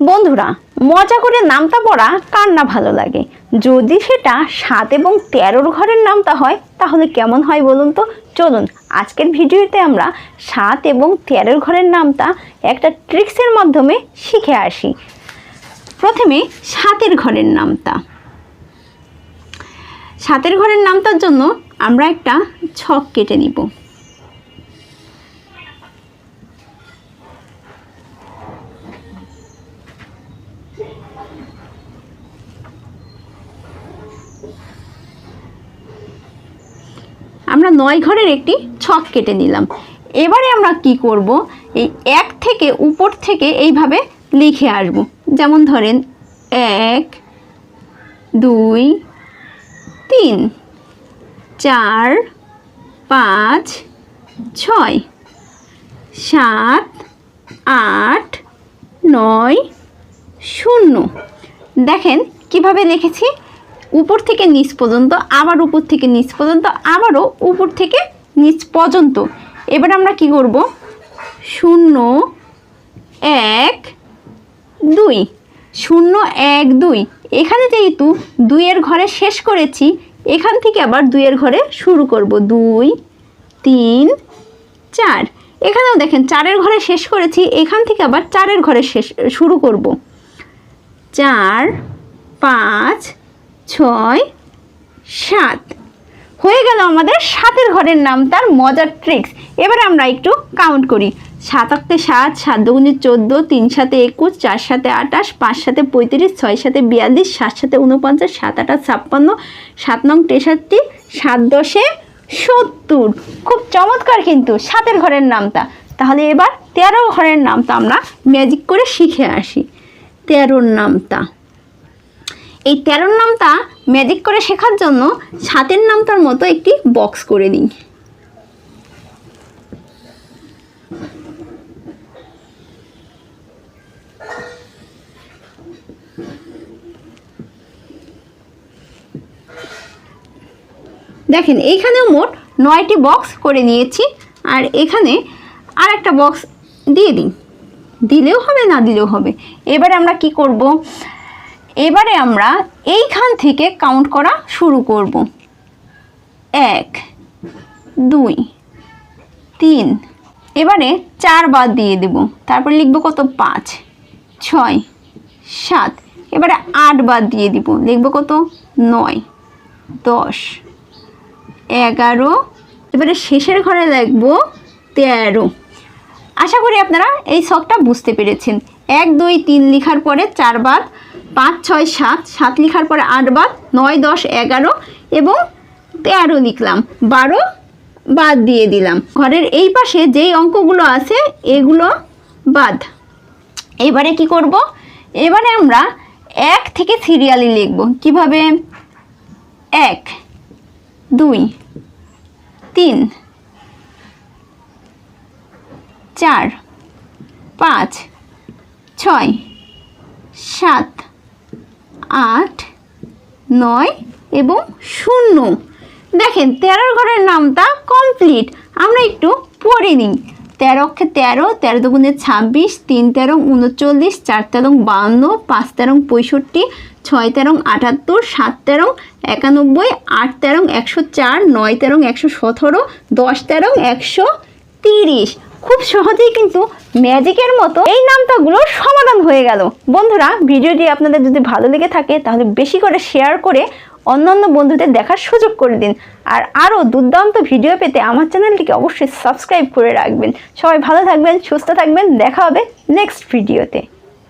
বন্ধুরা, মজা করে নামতা পড়া কার না ভালো লাগে? যদি সেটা সাত এবং তেরোর ঘরের নামতা হয়, তাহলে কেমন হয় বলুন তো? চলুন, আজকের ভিডিওতে আমরা সাত এবং তেরোর ঘরের নামতা একটা ট্রিক্সের মাধ্যমে শিখে আসি। প্রথমে সাতের ঘরের নামতা সাতের ঘরের নামতার জন্য আমরা একটা ছক কেটে নিব। আমরা নয় ঘরের একটি ছক কেটে নিলাম। এবারে আমরা কি করব? এই এক থেকে উপর থেকে এইভাবে লিখে আসব। যেমন ধরেন, এক, দুই, তিন, চার, পাঁচ, ছয়, সাত, আট, নয়, শূন্য। দেখেন কীভাবে লিখেছি? উপর থেকে নিচ পর্যন্ত, আবার উপর থেকে নিচ পর্যন্ত, আবারও উপর থেকে নিচ পর্যন্ত। এবার আমরা কি করব? শূন্য, এক, দুই। শূন্য, এক, দুই। এখানে যেহেতু দুইয়ের ঘরে শেষ করেছি, এখান থেকে আবার দুইয়ের ঘরে শুরু করব। দুই, তিন, চার। এখানেও দেখেন, চারের ঘরে শেষ করেছি, এখান থেকে আবার চারের ঘরে শেষ, শুরু করব। চার, পাঁচ ছয়, সাত। হয়ে গেল আমাদের সাতের ঘরের নাম, তার মজার ট্রিক্স এবার আমরা একটু কাউন্ট করি। সাত আটতে সাত সাত দুগুণে চোদ্দ, তিন সাথে একুশ, চার সাথে আটাশ পাঁচ সাথে পঁয়ত্রিশ, ছয় সাথে বিয়াল্লিশ, সাত সাথে উনপঞ্চাশ সাত আঠাশ ছাপ্পান্ন, সাত নং তেষট্টি, সাত দশে সত্তর। খুব চমৎকার কিন্তু সাতের ঘরের নামটা। তাহলে এবার তেরো ঘরের নামটা আমরা ম্যাজিক করে শিখে আসি। তেরোর নামটা। এই তেরোর নামটা ম্যাজিক করে শেখার জন্য সাতের নামটার মতো একটি বক্স করে নিই। দেখেন, এইখানেও মোট নয়টি বক্স করে নিয়েছি, আর এখানে আর একটা বক্স দিয়ে দিই। দিলেও হবে, না দিলেও হবে। এবারে আমরা কি করব? এবারে আমরা এইখান থেকে কাউন্ট করা শুরু করব। এক, দুই, তিন, এবারে চার বাদ দিয়ে দেব। তারপর লিখব কত? পাঁচ, ছয়, সাত, এবারে আট বাদ দিয়ে দিব। লিখব কত? নয়, দশ, এগারো, এবারে শেষের ঘরে লিখব তেরো। আশা করি আপনারা এই শখটা বুঝতে পেরেছেন। এক, দুই, তিন লিখার পরে চার বাদ পাঁচ, ছয়, সাত সাত লিখার পরে আট বাদ, নয়, দশ, এগারো এবং তেরো লিখলাম। বারো বাদ দিয়ে দিলাম। ঘরের এই পাশে যেই অঙ্কগুলো আছে, এগুলো বাদ। এবারে কি করব? এবারে আমরা এক থেকে সিরিয়ালি লিখব। কীভাবে? এক, দুই, তিন, চার, পাঁচ, ছয়, সাত আট, নয় এবং শূন্য। দেখেন, তেরোর ঘরের নামটা কমপ্লিট আমরা একটু পড়ে নিই। তেরো অক্ষে তেরো তেরো দুগুণে ছাব্বিশ, তিন তেরো উনচল্লিশ, চার তেরো বাউন্ন পাঁচ তেরো পঁয়ষট্টি, ছয় তেরো আটাত্তর, সাত তেরো একানব্বই, আট তেরো একশো চার, নয় তেরো একশো সতেরো, দশ তেরো একশো তিরিশ। খুব সহজেই কিন্তু ম্যাজিকের মতো এই নামটাগুলো সমাধান হয়ে গেল। বন্ধুরা, ভিডিওটি আপনাদের যদি ভালো লেগে থাকে, তাহলে বেশি করে শেয়ার করে অন্যান্য বন্ধুদের দেখার সুযোগ করে দিন। আর আরও দুর্দান্ত ভিডিও পেতে আমার চ্যানেলটিকে অবশ্যই সাবস্ক্রাইব করে রাখবেন। সবাই ভালো থাকবেন, সুস্থ থাকবেন, দেখা হবে নেক্সট ভিডিওতে